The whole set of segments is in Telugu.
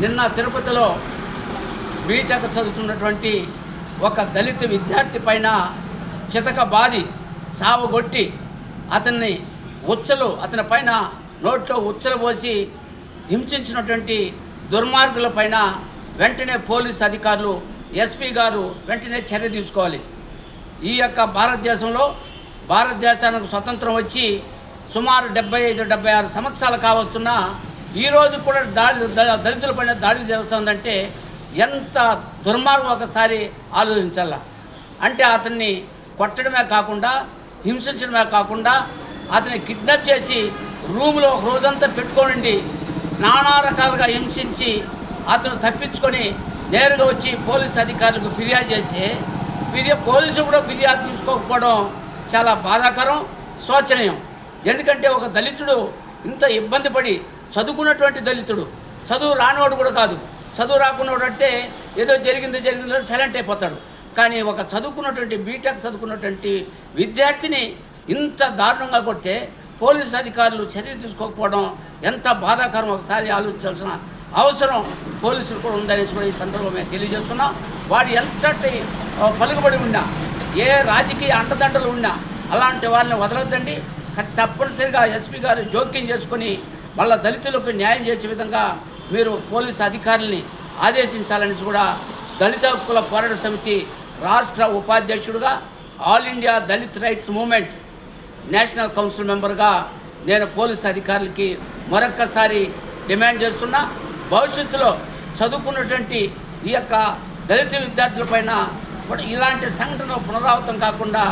నిన్న తిరుపతిలో బీటెక్ చదువుతున్నటువంటి ఒక దళిత విద్యార్థి పైన చితక బాది సావగొట్టి అతన్ని ఉచ్చలు అతని పైన నోట్లో ఉచ్చలు పోసి హింసించినటువంటి దుర్మార్గుల పైన వెంటనే పోలీస్ అధికారులు ఎస్పీ గారు వెంటనే చర్య తీసుకోవాలి. ఈ యొక్క భారతదేశంలో భారతదేశానికి స్వతంత్రం వచ్చి సుమారు డెబ్బై ఐదు డెబ్బై ఆరు సంవత్సరాలు కావస్తున్నా ఈరోజు కూడా దాడి దళితుల పైన దాడి జరుగుతుందంటే ఎంత దుర్మార్గం ఒకసారి ఆలోచించాల. అంటే అతన్ని కొట్టడమే కాకుండా హింసించడమే కాకుండా అతన్ని కిడ్నాప్ చేసి రూమ్లో ఒక రోజంతా పెట్టుకోనండి నానా రకాలుగా హింసించి అతను తప్పించుకొని నేరుగా వచ్చి పోలీస్ అధికారులకు ఫిర్యాదు చేస్తే ఫిర్యా పోలీసు కూడా ఫిర్యాదు తీసుకోకపోవడం చాలా బాధాకరం శోచనీయం. ఎందుకంటే ఒక దళితుడు ఇంత ఇబ్బంది పడి చదువుకున్నటువంటి దళితుడు. చదువు రానివాడు కూడా కాదు. చదువు రాకున్నవాడు అంటే ఏదో జరిగింది జరిగిందో సైలెంట్ అయిపోతాడు. కానీ ఒక చదువుకున్నటువంటి బీటెక్ చదువుకున్నటువంటి విద్యార్థిని ఇంత దారుణంగా కొడితే పోలీస్ అధికారులు చర్య తీసుకోకపోవడం ఎంత బాధాకరం ఒకసారి ఆలోచించాల్సిన అవసరం పోలీసులు కూడా ఉందనేసి కూడా ఈ సందర్భంగా మేము తెలియజేస్తున్నాం. వాడు ఎంతటి పలుకుబడి ఉన్నా ఏ రాజకీయ అండదండలు ఉన్నా అలాంటి వాళ్ళని వదలొద్దండి. తప్పనిసరిగా ఎస్పీ గారు జోక్యం చేసుకొని వాళ్ళ దళితులకు న్యాయం చేసే విధంగా మీరు పోలీసు అధికారుల్ని ఆదేశించాలని కూడా దళిత హక్కుల పోరాట సమితి రాష్ట్ర ఉపాధ్యక్షుడిగా all India Dalit rights movement national council మెంబర్గా నేను పోలీస్ అధికారులకి మరొక్కసారి డిమాండ్ చేస్తున్నా. భవిష్యత్తులో చదువుకున్నటువంటి ఈ యొక్క దళిత విద్యార్థులపైన ఇలాంటి సంఘటనలు పునరావృతం కాకుండా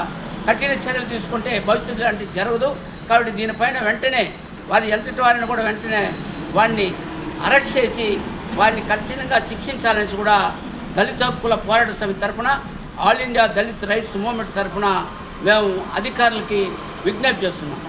కఠిన చర్యలు తీసుకుంటే భవిష్యత్తు ఇలాంటివి జరగదు. కాబట్టి దీనిపైన వెంటనే వారి ఎంతటి వారిని కూడా వెంటనే వాడిని అరెస్ట్ చేసి వారిని కఠినంగా శిక్షించాలని కూడా దళిత హక్కుల పోరాట సమితి తరఫున all India Dalit rights movement తరఫున మేము అధికారులకి విజ్ఞప్తి చేస్తున్నాం.